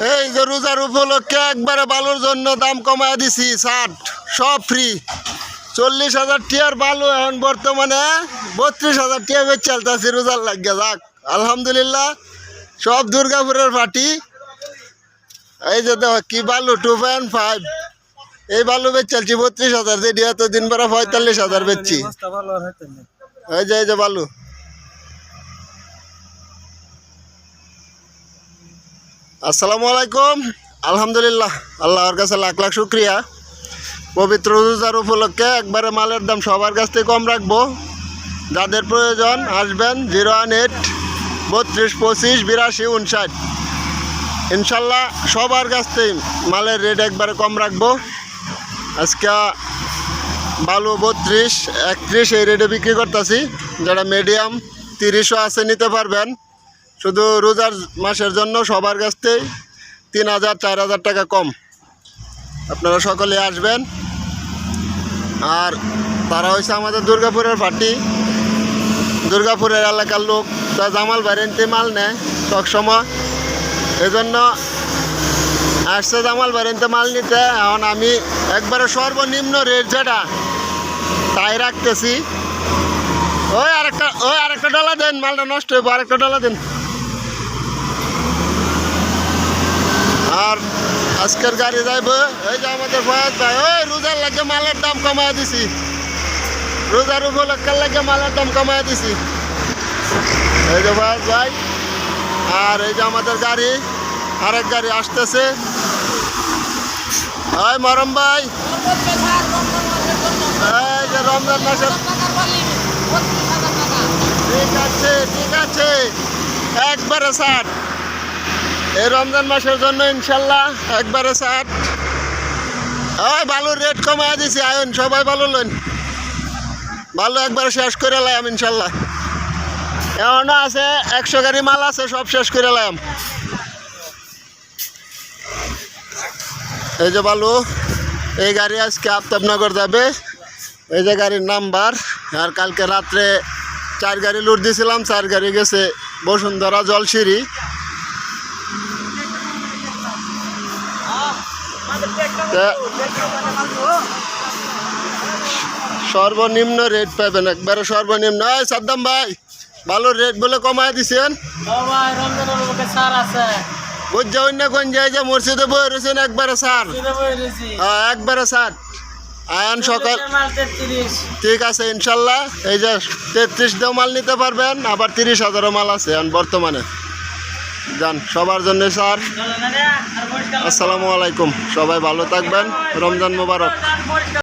এই যে রোজার উপলক্ষে একবারে বালুর জন্য দাম কমায় দিছি, ষাট, সব ফ্রি চল্লিশ হাজার টিয়ার বালু এখন বর্তমানে বত্রিশ হাজার টিয়া বেচ চালতেছি রোজার লাগিয়ে, যাক, আলহামদুলিল্লাহ, সব দুর্গাপুরের পার্টি। এই যে দেখো, কি বালু টু পয়েন্ট ফাইভ এই বালু বেচ চালছি বত্রিশ হাজার যেটি এত দিন পরে পঁয়তাল্লিশ হাজার বেচছি। এই যে এই যে বালু। আসসালামু আলাইকুম। আলহামদুলিল্লাহ, আল্লাহর কাছে লাখ লাখ শুক্রিয়া। পবিত্র রোজার উপলক্ষে একবারে মালের দাম সবার কাছ থেকে কম রাখব। যাদের প্রয়োজন আসবেন জিরো ওয়ান এইট বত্রিশ পঁচিশ বিরাশি উনষাট। ইনশাল্লাহ সবার কাছ থেকে মালের রেট একবারে কম রাখব। আজকে বালু বত্রিশ, একত্রিশ এই রেটে বিক্রি করতেছি। যারা মিডিয়াম তিরিশও আছে নিতে পারবেন। শুধু রোজার মাসের জন্য সবার কাছ তিন হাজার, চার হাজার টাকা কম। আপনারা সকলে আসবেন। আর তারা হয়েছে আমাদের দুর্গাপুরের পার্টি দুর্গাপুরের এলাকার লোক, তা জামাল বাড়িতে মাল নেয় সবসময় এজন্য আসছে জামাল বাড়িতে মাল নিতে। এখন আমি একবারে সর্বনিম্ন রেট যেটা, তাই রাখতেছি। ওই আরেকটা ওই আরেকটা ডলা দেন, মালটা নষ্ট হইব, আরেকটা ডলা দেন। আর আজকের গাড়ি যাইব। এই যে আমাদের ফয়াজ ভাই, ওই রোজার লাগে মালের দাম কমায় দিছি। রোজার উপলক্ষের লাগে মালের দাম কমায় দিছি। এই যে ফয়াজ ভাই, আর এই যে আমাদের গাড়ি, আরেক গাড়ি আসতেছে। ওই মরম ভাই। এই যে রমজান মাসের ঠিক আছে ঠিক আছে। একবারে ষাট এই রমজান মাসের জন্য ইনশাল্লাহ একবারে ষাট ওই বালুর রেট কমায় দিছি, আয়ন, সবাই ভালো লইন। ভালো একবারে শেষ করে লাম ইনশাল্লাহ। এমনও আছে, একশো গাড়ি মাল আছে, সব শেষ করে লাম এই যে বালু, এই গাড়ি আজকে আফতাবনগর যাবে। এই যে গাড়ির নাম্বার, আর কালকে রাত্রে চার গাড়ি লুট দিয়েছিলাম চার গাড়ি গেছে বসুন্ধরা জলসিঁড়ি সর্বনিম্ন রেট পাবেন একবারে সর্বনিম্ন। এই সাদ্দাম ভাই ভালো রেট বলে কমায় দিছেন। বুঝছে অন্য কোন যায় যে মসজিদে বই রয়েছেন একবারে সার হ্যাঁ, একবারে সার আয়ন সকাল ঠিক আছে ইনশাল্লাহ। এই যে তেত্রিশ দেও মাল নিতে পারবেন আবার তিরিশ হাজারও মাল আছে বর্তমানে। যান সবার জন্য স্যার। আসসালামু আলাইকুম সবাই ভালো থাকবেন। রমজান মোবারক।